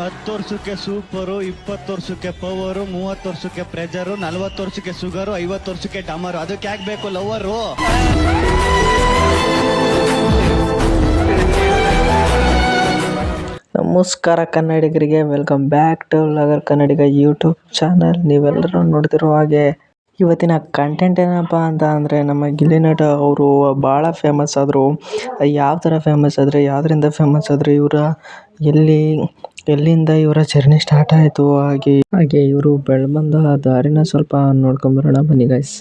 ಹತ್ತು ವರ್ಷಕ್ಕೆ ಸೂಪರು, ಇಪ್ಪತ್ತು ವರ್ಷಕ್ಕೆ ಪವರು, ಮೂವತ್ತು ವರ್ಷಕ್ಕೆ ಪ್ರೆಜರು, ನಲ್ವತ್ತು ವರ್ಷಕ್ಕೆ ಶುಗರು ಐವತ್ತು ವರ್ಷಕ್ಕೆ ಡಮರು. ಅದಕ್ಕೆ ಯಾಕೆ ಬೇಕು ಲವರು ನಮಸ್ಕಾರ ಕನ್ನಡಿಗರಿಗೆ welcome back to ಲಗರ್ Kannadiga YouTube channel ನೀವೆಲ್ಲರೂ ನೋಡ್ತಿರೋ ಹಾಗೆ, ಇವತ್ತಿನ ಕಂಟೆಂಟ್ ಏನಪ್ಪ ಅಂತ ಅಂದರೆ, ನಮ್ಮ ಗಿಲಿನಟ ನಟ ಅವರು ಭಾಳ ಫೇಮಸ್ ಆದರು. ಯಾವ ಥರ ಫೇಮಸ್ ಆದರೆ, ಯಾವುದರಿಂದ ಫೇಮಸ್ ಆದರೆ, ಇವರ ಎಲ್ಲಿ ಎಲ್ಲಿಂದ ಇವರ ಜರ್ನಿ ಸ್ಟಾರ್ಟ್ ಆಯಿತು? ಹಾಗೆ ಹಾಗೆ ಇವರು ಬೆಳ್ಬಂದ ದಾರಿನ ಸ್ವಲ್ಪ ನೋಡ್ಕೊಂಬರೋಣ ಬನ್ನಿ ಗೈಸ್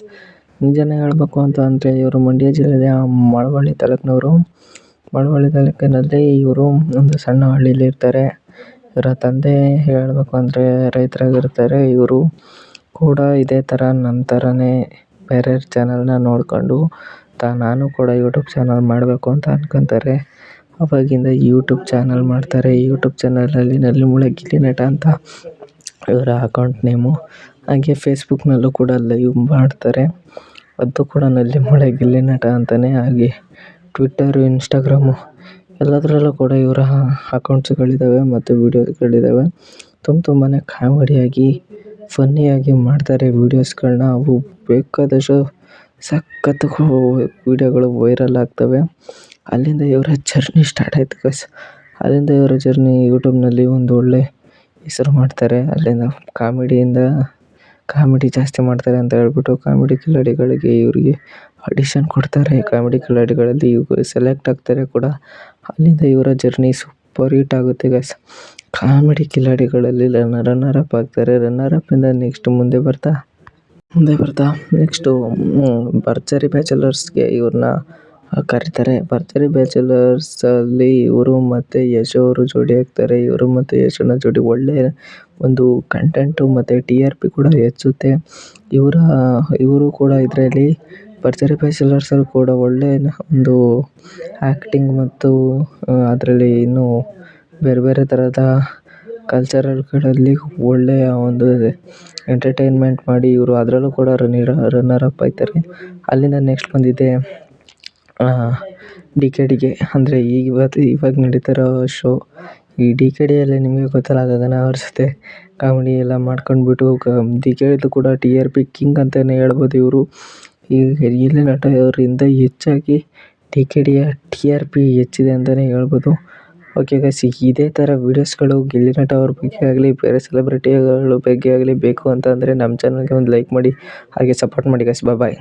ನಿಜನೇ ಹೇಳಬೇಕು ಅಂತ ಅಂದರೆ ಇವರು ಮಂಡ್ಯ ಜಿಲ್ಲೆಯ ಮಳವಳ್ಳಿ ತಾಲೂಕಿನವರು. ಮಳವಳ್ಳಿ ತಾಲೂಕಿನಲ್ಲಿ ಇವರು ಒಂದು ಸಣ್ಣ ಹಳ್ಳಿಯಲ್ಲಿ ಇರ್ತಾರೆ. ಇವರ ತಂದೆ ಹೇಳಬೇಕು ಅಂದರೆ ರೈತರಾಗಿರ್ತಾರೆ. ಇವರು ಕೂಡ ಇದೇ ಥರ ನನ್ನ ಥರನೇ ಬೇರೆ ಚಾನಲ್ನ ನೋಡಿಕೊಂಡು ತಾ, ನಾನು ಕೂಡ ಯೂಟ್ಯೂಬ್ ಚಾನಲ್ ಮಾಡಬೇಕು ಅಂತ ಅನ್ಕೊತಾರೆ. ಅವಾಗಿಂದ ಯೂಟ್ಯೂಬ್ ಚಾನಲ್ ಮಾಡ್ತಾರೆ. ಯೂಟ್ಯೂಬ್ ಚಾನಲಲ್ಲಿ ಗಿಳಿ ನಟ ಅಂತ ಇವರ ಅಕೌಂಟ್ ನೇಮು ಹಾಗೆ ಫೇಸ್ಬುಕ್ನಲ್ಲೂ ಕೂಡ ಲೈವ್ ಮಾಡ್ತಾರೆ. ಅದು ಕೂಡ ನಲ್ಲಿಮೂಳೆ ಗಿಳಿ ನಟ ಅಂತಲೇ ಹಾಗೆ ಟ್ವಿಟ್ಟರು ಇನ್ಸ್ಟಾಗ್ರಾಮು ಎಲ್ಲದರಲ್ಲೂ ಕೂಡ ಇವರ ಅಕೌಂಟ್ಸ್ಗಳಿದ್ದಾವೆ ಮತ್ತು ವೀಡಿಯೋಸ್ಗಳಿದ್ದಾವೆ ತುಂಬ ತುಂಬಾ ಕಾಮಿಡಿಯಾಗಿ ಫನ್ನಿಯಾಗಿ ಮಾಡ್ತಾರೆ ವೀಡಿಯೋಸ್ಗಳನ್ನ ಅವು ಬೇಕಾದಷ್ಟು ಸಖತ್ತು ವೀಡಿಯೋಗಳು ವೈರಲ್ ಆಗ್ತವೆ. ಅಲ್ಲಿಂದ ಇವರ ಜರ್ನಿ ಸ್ಟಾರ್ಟ್ ಆಯಿತು ಗೈಸ್ ಅಲ್ಲಿಂದ ಇವರ ಜರ್ನಿ ಯೂಟ್ಯೂಬ್ನಲ್ಲಿ ಒಂದು ಒಳ್ಳೆ ಹೆಸರು ಮಾಡ್ತಾರೆ. ಅಲ್ಲಿಂದ ಕಾಮಿಡಿಯಿಂದ ಕಾಮಿಡಿ ಜಾಸ್ತಿ ಮಾಡ್ತಾರೆ ಅಂತ ಹೇಳ್ಬಿಟ್ಟು ಕಾಮಿಡಿ ಕಿಲಾಡಿಗಳಿಗೆ ಇವರಿಗೆ ಆಡಿಷನ್ ಕೊಡ್ತಾರೆ. ಕಾಮಿಡಿ ಕಿಲಾಡಿಗಳಲ್ಲಿ ಇವರು ಸೆಲೆಕ್ಟ್ ಆಗ್ತಾರೆ ಕೂಡ. ಅಲ್ಲಿಂದ ಇವರ ಜರ್ನಿ ಸೂಪರ್ ಹಿಟ್ ಆಗುತ್ತೆ ಗೈಸ್ ಕಾಮಿಡಿ ಕಿಲಾಡಿಗಳಲ್ಲಿ ರನ್ನರ್ ಅಪ್ ಆಗ್ತಾರೆ. ರನ್ನರ್ ಅಪ್ಪಿಂದ ನೆಕ್ಸ್ಟ್ ಮುಂದೆ ಬರ್ತಾ? ಮುಂದೆ ಬರ್ತಾ? ನೆಕ್ಸ್ಟು ಭರ್ಜರಿ ಬ್ಯಾಚುಲರ್ಸ್ಗೆ ಇವ್ರನ್ನ ಕರೀತಾರೆ. ಬ್ಯಾಚುಲರ್ಸ್ ಅಲ್ಲಿ ಇವರು ಮತ್ತು ಯಶ್ ಅವರು ಜೋಡಿ ಆಗ್ತಾರೆ. ಇವರು ಮತ್ತು ಯಶೋನ ಜೋಡಿ ಒಳ್ಳೆಯ ಒಂದು ಕಂಟೆಂಟು ಮತ್ತು ಟಿ ಆರ್ ಪಿ ಕೂಡ ಹೆಚ್ಚುತ್ತೆ. ಇವರ, ಇವರು ಕೂಡ ಇದರಲ್ಲಿ ಭರ್ಜರಿ ಬ್ಯಾಚುಲರ್ಸಲ್ಲಿ ಕೂಡ ಒಳ್ಳೆಯ ಒಂದು ಆ್ಯಕ್ಟಿಂಗ್ ಮತ್ತು ಅದರಲ್ಲಿ ಇನ್ನೂ ಬೇರೆ ಬೇರೆ ಥರದ ಕಲ್ಚರಲ್ಗಳಲ್ಲಿ ಒಳ್ಳೆಯ ಒಂದು ಎಂಟರ್ಟೈನ್ಮೆಂಟ್ ಮಾಡಿ ಇವರು ಅದರಲ್ಲೂ ಕೂಡ ರನ್ನಿರ ರನ್ನರ್ ಅಪ್ ಆಗ್ತಾರೆ. ಅಲ್ಲಿಂದ ನೆಕ್ಸ್ಟ್ ಬಂದಿದ್ದೆ ಡಿ ಕೆ ಡಿಗೆ. ಅಂದರೆ ಈಗ ಇವತ್ತು ಇವಾಗ ನಡೀತಿರೋ ಶೋ ಈ ಡಿ ಕೆ ಡಿಯಲ್ಲಿ ನಿಮಗೆ ಗೊತ್ತಲ್ಲ ಗಗನ ಅವ್ರ ಜೊತೆ ಕಾಮಿಡಿ ಎಲ್ಲ ಮಾಡ್ಕೊಂಡ್ಬಿಟ್ಟು, ಕ, ಡಿ ಕೆ ಕೂಡ ಟಿ ಆರ್ ಪಿ ಕಿಂಗ್ ಅಂತಲೇ ಹೇಳ್ಬೋದು ಇವರು. ಈ ಗಿಲ್ಲಿ ನಟ ಇವರಿಂದ ಹೆಚ್ಚಾಗಿ ಡಿ ಕೆ ಡಿಯ ಟಿ ಆರ್ ಪಿ ಹೆಚ್ಚಿದೆ ಅಂತಲೇ ಹೇಳ್ಬೋದು. ಓಕೆ ಗೈಸ್ ಇದೇ ಥರ ವೀಡಿಯೋಸ್ಗಳು ಗಿಲ್ಲಿ ನಟ ಅವ್ರ ಬಗ್ಗೆ ಆಗಲಿ, ಬೇರೆ ಸೆಲೆಬ್ರಿಟಿಗಳ ಬಗ್ಗೆ ಆಗಲಿ ಬೇಕು ಅಂತ ಅಂದರೆ ನಮ್ಮ ಚಾನಲ್ಗೆ ಒಂದು ಲೈಕ್ ಮಾಡಿ, ಹಾಗೆ ಸಪೋರ್ಟ್ ಮಾಡಿ ಗೈಸ್ ಬಾಯ್